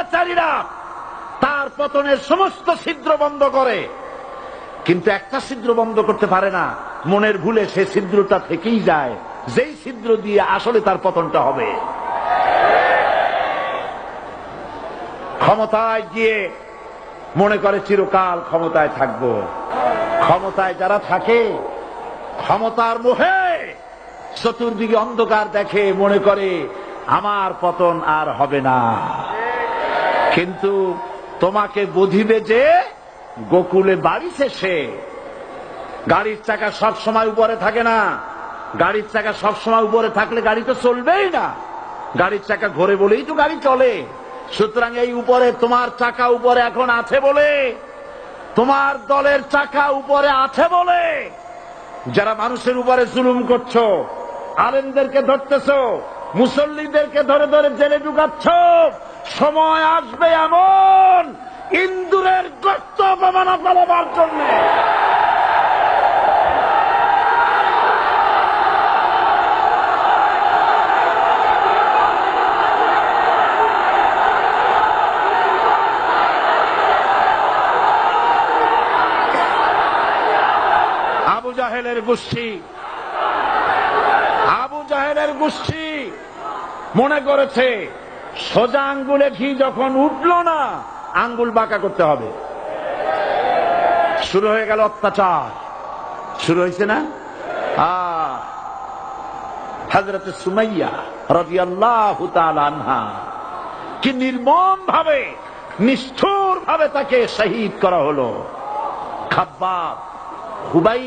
স্বৈরাচারীরা তার পতনের সমস্ত ছিদ্র বন্ধ করে। কিন্তু একটা ছিদ্র বন্ধ করতে পারে না। মনের ভুলে সে ছিদ্রটা থেকেই যায়। যেই ছিদ্র দিয়ে আসলে তার পতনটা হবে। ক্ষমতায় গিয়ে মনে করে চিরকাল ক্ষমতায় থাকব। ক্ষমতায় যারা থাকে, ক্ষমতার মোহে চতুর্দিকে অন্ধকার দেখে মনে করে, আমার পতন আর হবে না। কিন্তু তোমাকে বুঝিবে যে গোকুলে বাড়ি শেষে গাড়ির চাকা সব সময় উপরে থাকে না। গাড়ির চাকা সব সময় উপরে থাকলে গাড়ি তো চলবেই না। গাড়ির চাকা ঘোরে বলেই তো গাড়ি চলে। সুতরাং এই উপরে তোমার চাকা উপরে এখন আছে বলে, তোমার দলের চাকা উপরে আছে বলে। যারা মানুষের উপরে জুলুম করছ, আলেমদেরকে ধরতেছো মুসল্লিদেরকে ধরে ধরে জেলে ঢুকাচ্ছ। সময় আসবে এমন ইন্দুরের গর্ত অপমানা পালাবার জন্য। আবু জাহেলের গোষ্ঠী। আবু জাহেলের গোষ্ঠী। মনে করেছে, সোজা আঙ্গুলে ঘি যখন উঠল না, আঙ্গুল বাঁকা করতে হবে। শুরু হয়ে গেল অত্যাচার। শুরু হয়েছে না? হজরত সুমাইয়া রবি আল্লাহ আনহা কি নির্মম ভাবে নিষ্ঠুর ভাবে তাকে শহীদ করা হলো। খাব্বাব হুবাই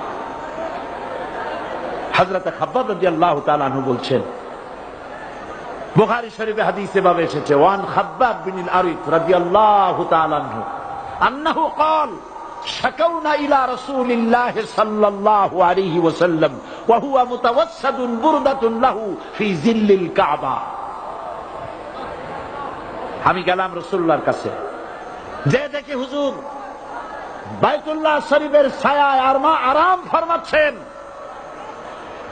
হাজরত খাব্বাব রাজি আল্লাহ তালানু বলছেন বুখারি শরীফে হাদিসে ভাবে এসেছে ওয়ান খাব্বাব বিনিল আরিফ রাজি আল্লাহ তালানহু আন্নাহু قال شكونا إلى رسول الله صلى الله عليه وسلم وهو متوسد بردة له في ظل الكعبة আমি গেলাম রসুল্লাহর কাছে যে দেখি হুজুর বাইতুল্লাহ শরীফের ছায়ায় আর মা আরাম ফরমাচ্ছেন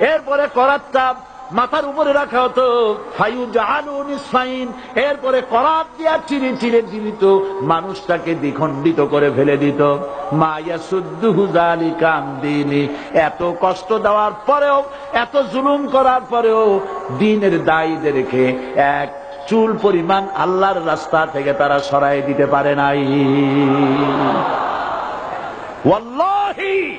এরপরে করাতটা মাথার উপরে রাখা হতো। এরপরে করাত দিয়া চিরে চিরে জীবিত মানুষটাকে দ্বিখণ্ডিত করে ফেলে দিত। এত কষ্ট দেওয়ার পরেও, এত জুলুম করার পরেও দিনের দায়ীদেরকে এক চুল পরিমাণ আল্লাহর রাস্তা থেকে তারা সরাই দিতে পারে নাই। ওয়াল্লাহি!